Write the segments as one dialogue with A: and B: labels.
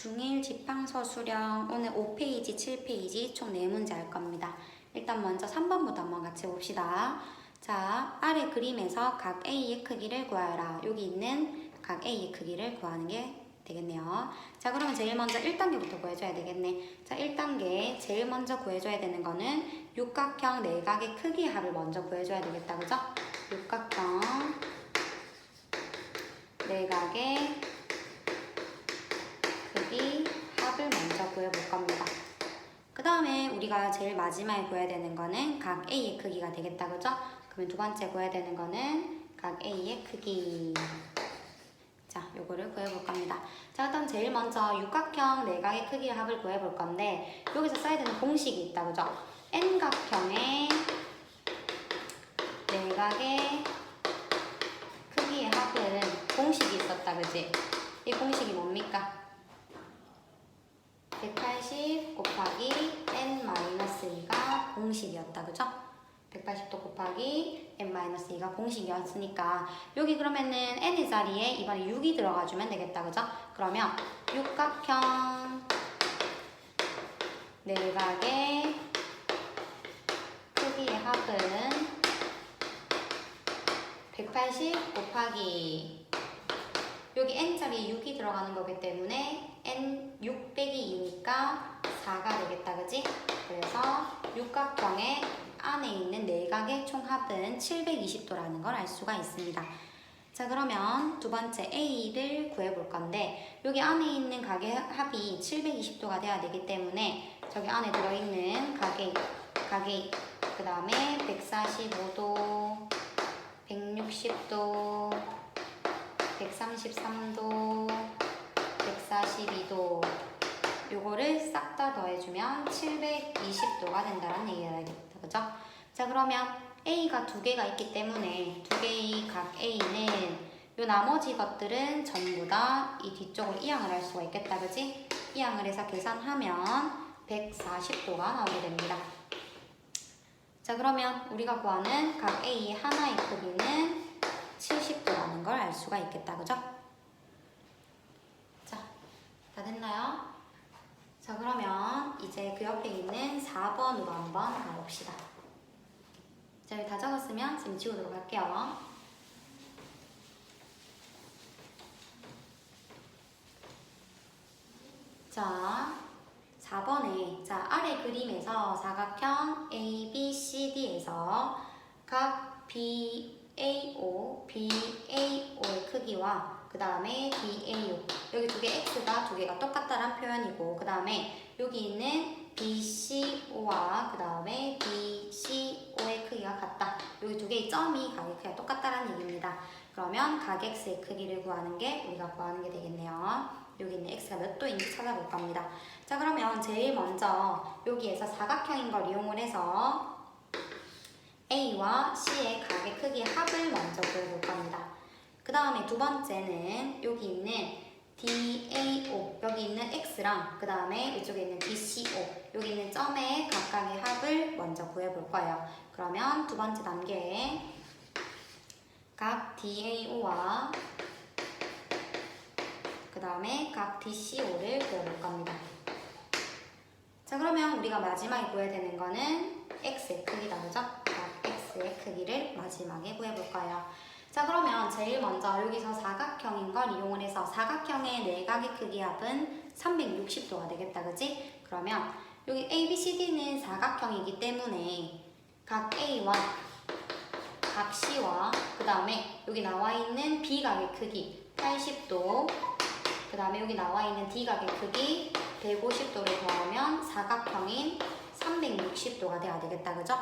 A: 중1 지팡서 수령 오늘 5페이지, 7페이지 총 4문제 할 겁니다. 일단 먼저 3번부터 한번 같이 봅시다. 자, 아래 그림에서 각 A의 크기를 구하여라. 여기 있는 각 A의 크기를 구하는 게 되겠네요. 자, 그러면 제일 먼저 1단계부터 구해줘야 되겠네. 자, 1단계 제일 먼저 구해줘야 되는 거는 육각형 내각의 크기의 합을 먼저 구해줘야 되겠다. 그죠? 육각형 내각의 크기 합을 먼저 구해볼 겁니다. 그 다음에 우리가 제일 마지막에 구해야 되는 거는 각 A의 크기가 되겠다. 그죠? 그러면 두 번째 구해야 되는 거는 각 A의 크기. 자, 요거를 구해볼 겁니다. 자, 일단 제일 먼저 육각형 내각의 크기의 합을 구해볼 건데 여기서 써야 되는 공식이 있다. 그죠? N각형의 내각의 크기의 합은 공식이 있었다. 그지? 이 공식이 뭡니까? 180 곱하기 n-2가 공식이었다. 그죠? 180도 곱하기 n-2가 공식이었으니까 여기 그러면은 n의 자리에 이번에 6이 들어가주면 되겠다. 그죠? 그러면 육각형 내각의 크기의 합은 180 곱하기 여기 n자리에 6이 들어가는 거기 때문에 n 6 빼기 2니까 4가 되겠다 그지? 그래서 육각형의 안에 있는 내각의 총합은 720도라는 걸 알 수가 있습니다 자 그러면 두 번째 A를 구해볼 건데 여기 안에 있는 각의 합이 720도가 돼야 되기 때문에 저기 안에 들어있는 각의 각의 그 다음에 145도 160도 133도, 142도 요거를 싹 다 더해주면 720도가 된다는 얘기가 되겠다. 그죠? 자 그러면 A가 두 개가 있기 때문에 두 개의 각 A는 요 나머지 것들은 전부 다 이 뒤쪽으로 이항을 할 수가 있겠다. 그지? 이항을 해서 계산하면 140도가 나오게 됩니다. 자 그러면 우리가 구하는 각 A 하나의 크기는 70도라는 걸 알 수가 있겠다. 그죠? 자, 다 됐나요? 자, 그러면 이제 그 옆에 있는 4번으로 한번 가봅시다. 자, 여기 다 적었으면 지금 지우도록 할게요. 자, 4번에 자 아래 그림에서 사각형 A, B, C, D에서 각 B, AO, BAO의 크기와 그 다음에 BAO 여기 두 개 X가 두 개가 똑같다란 표현이고 그 다음에 여기 있는 BCO와 그 다음에 BCO의 크기가 같다. 여기 두 개의 점이 각의 크기가 똑같다는 얘기입니다. 그러면 각 X의 크기를 구하는 게 우리가 구하는 게 되겠네요. 여기 있는 X가 몇 도인지 찾아볼 겁니다. 자 그러면 제일 먼저 여기에서 사각형인 걸 이용을 해서 A와 C의 각의 크기의 합을 먼저 구해볼 겁니다. 그 다음에 두 번째는 여기 있는 DAO, 여기 있는 X랑 그 다음에 이쪽에 있는 BCO, 여기 있는 점의 각각의 합을 먼저 구해볼 거예요. 그러면 두 번째 단계에 각 DAO와 그 다음에 각 DCO를 구해볼 겁니다. 자 그러면 우리가 마지막에 구해야 되는 거는 X의 크기다 그죠? X의 크기를 마지막에 구해볼 거예요. 자 그러면 제일 먼저 여기서 사각형인 걸 이용을 해서 사각형의 내각의 크기 합은 360도가 되겠다 그지? 그러면 여기 ABCD는 사각형이기 때문에 각 A와 각 C와 그 다음에 여기 나와 있는 B각의 크기 80도 그 다음에 여기 나와 있는 D각의 크기 150도를 더하면 사각형인 360도가 돼야 되겠다 그죠?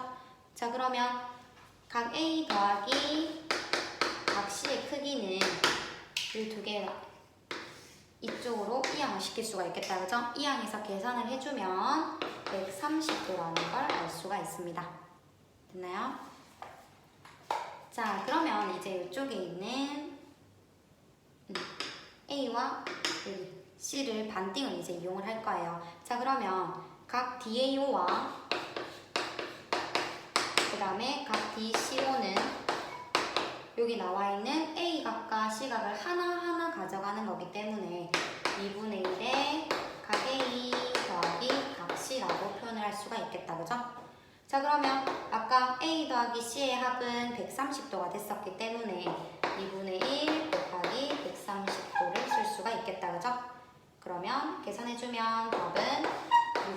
A: 자 그러면 각 A 더하기 각 C의 크기는 이 두개 이쪽으로 이항을 시킬 수가 있겠다 그죠? 이항에서 계산을 해주면 130도라는 걸 알 수가 있습니다 됐나요? 자 그러면 이제 이쪽에 있는 음, A와 C를 반띵을 이제 이용을 할 거예요 자 그러면 각 DAO와 그 다음에 각 DCO는 여기 나와 있는 A각과 C각을 하나하나 가져가는 거기 때문에 2분의 1에 각 A 더하기 각 C라고 표현을 할 수가 있겠다. 그죠? 자 그러면 아까 A 더하기 C의 합은 130도가 됐었기 때문에 2분의 1 곱하기 130도를 쓸 수가 있겠다. 그죠? 그러면 계산해주면 답은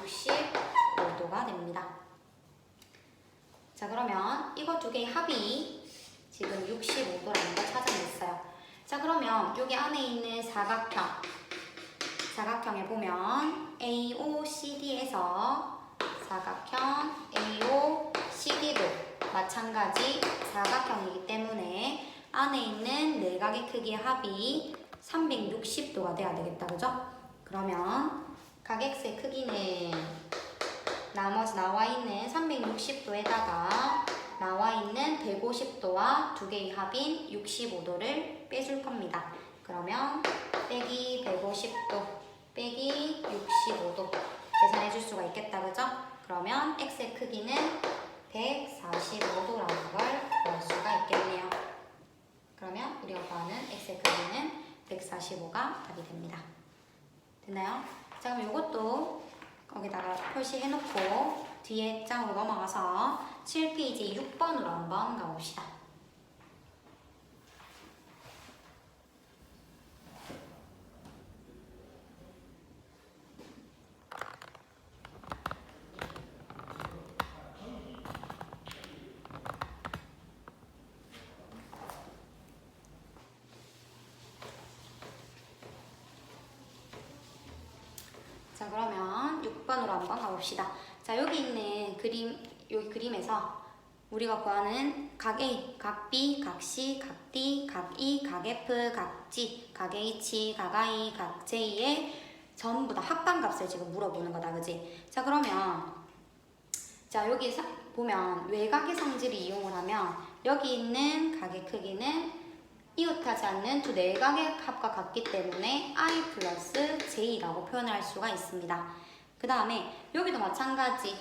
A: 65도가 됩니다. 자 그러면 이거 두 개의 합이 65도라는 걸 찾아냈어요. 자 그러면 여기 안에 있는 사각형 사각형에 보면 AOCD에서 사각형 AOCD도 마찬가지 사각형이기 때문에 안에 있는 내각의 크기의 합이 360도가 돼야 되겠다 그죠? 그러면 각 X의 크기는 나머지 나와 있는 360도에다가 나와 있는 150도와 두 개의 합인 65도를 빼줄 겁니다. 그러면 빼기 150도 빼기 65도 계산해 줄 수가 있겠다 그죠? 그러면 x의 크기는 145도라는 걸 구할 수가 있겠네요. 그러면 우리가 구하는 x의 크기는 145가 답이 됩니다. 됐나요? 자 그럼 이것도 거기다가 표시해 놓고 뒤에 장으로 넘어가서 7페이지 6번으로 한번 가봅시다. 자 그러면 6번으로 한번 가봅시다. 자 여기 있는 그림 여기 그림에서 우리가 구하는 각 A, 각 B, 각 C, 각 D, 각 E, 각 F, 각 G, 각 H, 각 I, 각 J의 전부 다 합방값을 지금 물어보는 거다, 그지? 자 그러면 자 여기 사- 보면 외곽의 성질을 이용을 하면 여기 있는 각의 크기는 이웃하지 않는 두 내각의 합과 같기 때문에 i 플러스 j라고 표현할 수가 있습니다. 그 다음에 여기도 마찬가지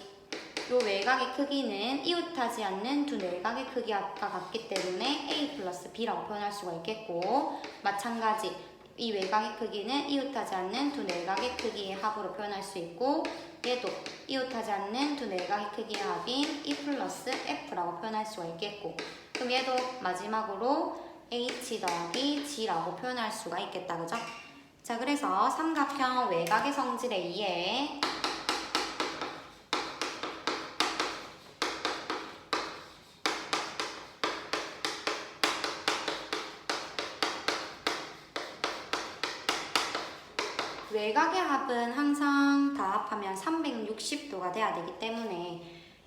A: 이 외곽의 크기는 이웃하지 않는 두 내각의 크기 합과 같기 때문에 a 플러스 b라고 표현할 수가 있겠고 마찬가지 이 외곽의 크기는 이웃하지 않는 두 내각의 크기의 합으로 표현할 수 있고 얘도 이웃하지 않는 두 내각의 크기의 합인 e 플러스 f라고 표현할 수가 있겠고 그럼 얘도 마지막으로 h 더하기 g라고 표현할 수가 있겠다 그죠? 자 그래서 삼각형 외곽의 성질에 의해 외곽의 합은 항상 다 합하면 360도가 돼야 되기 때문에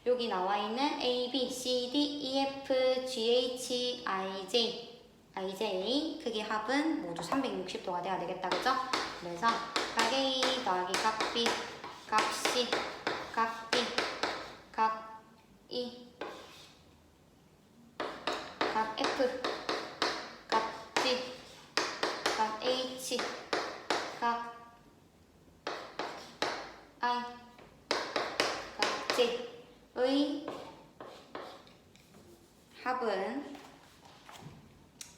A: 여기 나와 있는 A, B, C, D, E, F, G, H, I, J, I, J 크기 합은 모두 360도가 돼야 되겠다 그죠? 그래서 각 A 더하기 각 C, 각 D, 각 E, 각 F, 각 G, 각 H, 각 I, 각 J의 합은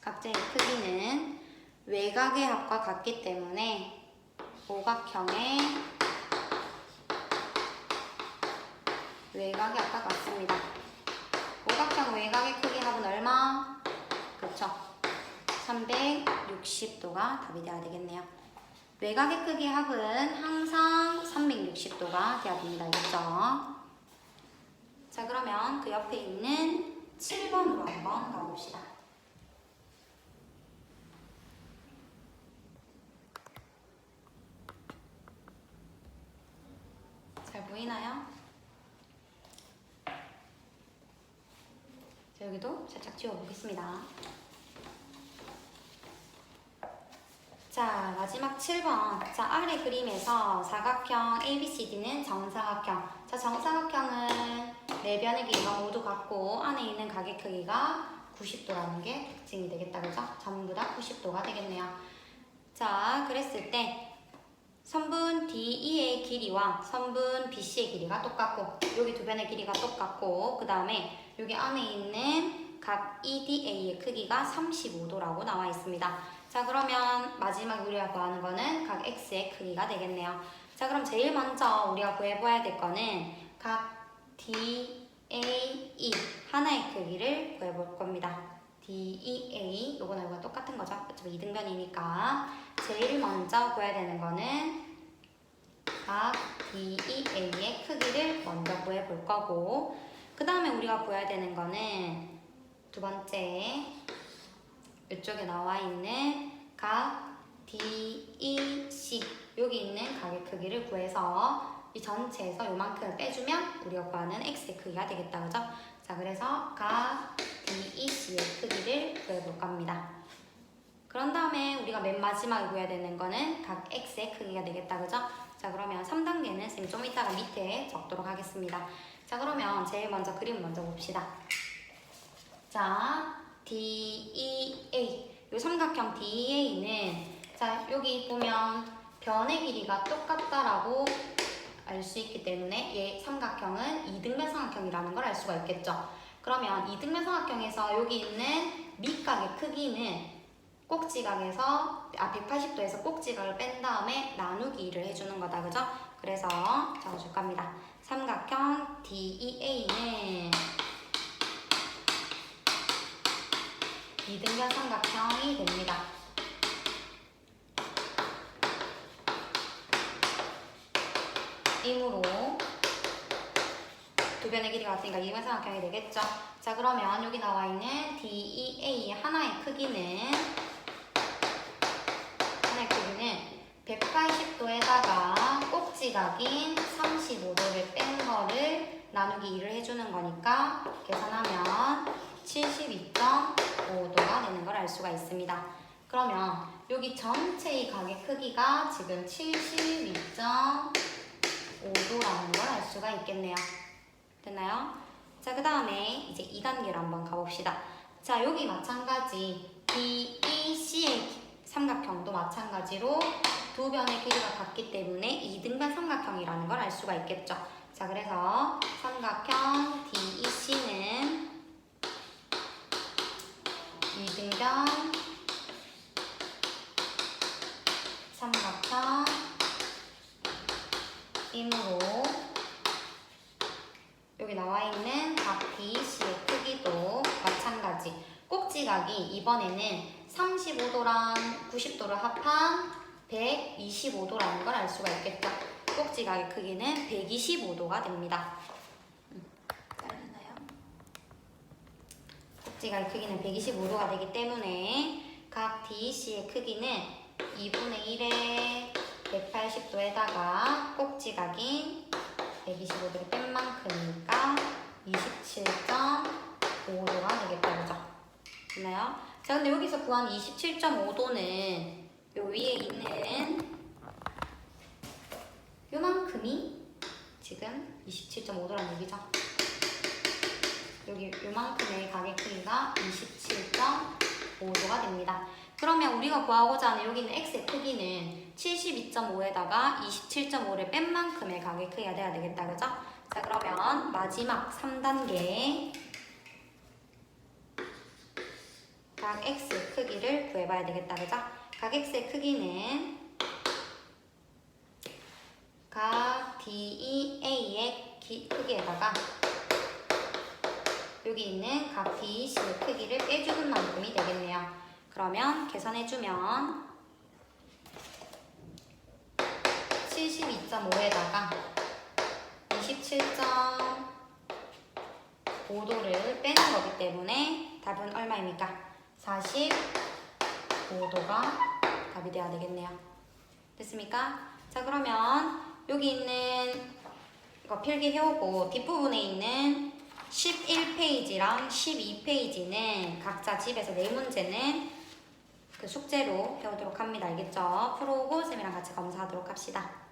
A: 각자의 크기는 외곽의 합과 같기 때문에 오각형의 외곽의 합과 같습니다. 오각형 외곽의 크기 합은 얼마? 그쵸? 360도가 답이 돼야 되겠네요. 외곽의 크기 합은 항상 360도가 돼야 됩니다. 알겠죠? 자, 그러면 그 옆에 있는 7번으로 한번 가봅시다. 잘 보이나요? 자, 여기도 살짝 지워보겠습니다. 자, 마지막 7번. 자, 아래 그림에서 사각형 ABCD는 정사각형. 자, 정사각형은 내변의 길이가 모두 같고 안에 있는 각의 크기가 90도라는 게 특징이 되겠다. 그죠? 전부 다 90도가 되겠네요. 자, 그랬을 때 선분 DE의 길이와 선분 BC의 길이가 똑같고 여기 두 변의 길이가 똑같고 그 다음에 여기 안에 있는 각 EDA의 크기가 35도라고 나와 있습니다. 자 그러면 마지막 우리가 구하는 거는 각 X의 크기가 되겠네요. 자 그럼 제일 먼저 우리가 구해봐야 될 거는 각 DA DEA 하나의 크기를 구해볼 겁니다. DEA 요거는 이거 똑같은 거죠. 어차피 이등변이니까 제일 먼저 구해야 되는 거는 각 DEA의 크기를 먼저 구해볼 거고 그 다음에 우리가 구해야 되는 거는 두 번째 이쪽에 나와 있는 각 이 전체에서 요만큼을 빼주면 우리가 구하는 x의 크기가 되겠다 그죠? 자 그래서 각 DEC의 크기를 구해볼 겁니다. 그런 다음에 우리가 맨 마지막에 구해야 되는 거는 각 x의 크기가 되겠다 그죠? 자 그러면 3단계는 선생님 좀 이따가 밑에 적도록 하겠습니다. 자 그러면 제일 먼저 그림 먼저 봅시다. 자 DEA 이 삼각형 DEA는 자 여기 보면 변의 길이가 똑같다라고 알 수 있기 때문에 얘 삼각형은 이등변 삼각형이라는 걸 알 수가 있겠죠. 그러면 이등변 삼각형에서 여기 있는 밑각의 크기는 꼭지각에서 아 180도에서 꼭지각을 뺀 다음에 나누기를 해주는 거다 그죠? 그래서 적어줄 겁니다. 삼각형 DEA는 이등변 삼각형이 됩니다. 이므로 두 변의 길이가 같으니까 이등변 삼각형이 되겠죠? 자 그러면 여기 나와 있는 DEA 하나의 크기는 하나의 크기는 180도에다가 꼭지각인 35도를 뺀 거를 나누기 2를 해주는 거니까 계산하면 72.5도가 되는 걸 알 수가 있습니다. 그러면 여기 전체의 각의 크기가 지금 72.5 도라는 걸 알 수가 있겠네요. 됐나요? 자, 그 다음에 이제 2단계로 한번 가봅시다. 자, 여기 마찬가지 DEC의 삼각형도 마찬가지로 두 변의 길이가 같기 때문에 이등변 삼각형이라는 걸 알 수가 있겠죠. 자, 그래서 삼각형 DEC는 이등변 삼각형이므로 여기 나와 있는 각 DEC의 크기도 마찬가지. 꼭지각 이 이번에는 35도랑 90도를 합한 125도라는 걸 알 수가 있겠죠. 꼭지각의 크기는 125도가 됩니다. 음? 꼭지각의 크기는 125도가 되기 때문에 각 DEC의 크기는 2분의 1의 180도에다가 꼭지각인 125도를 뺀 만큼이니까 27.5도가 되겠다 그죠? 됐나요? 자 근데 여기서 구한 27.5도는 요 위에 있는 요만큼이 지금 27.5도란 얘기죠. 여기 요만큼의 가게 크기가 27.5도가 됩니다. 그러면 우리가 구하고자 하는 여기 있는 x의 크기는 72.5에다가 27.5를 뺀 만큼의 가게 크기가 돼야 되겠다. 그죠? 자, 그러면 마지막 3단계 각 x 크기를 구해봐야 되겠다. 그죠? 각 x의 크기는 각 DEA의 기- 크기에다가 여기 있는 각 DEC의 크기를 빼주는 만큼이 되겠네요. 그러면 계산해주면 72.5에다가 27.5도를 빼는 거기 때문에 답은 얼마입니까? 45도가 답이 돼야 되겠네요. 됐습니까? 자 그러면 여기 있는 이거 필기 해오고 뒷부분에 있는 11페이지랑 12페이지는 각자 집에서 네 문제는 그 숙제로 배우도록 합니다. 알겠죠? 프로고 쌤이랑 같이 검사하도록 합시다.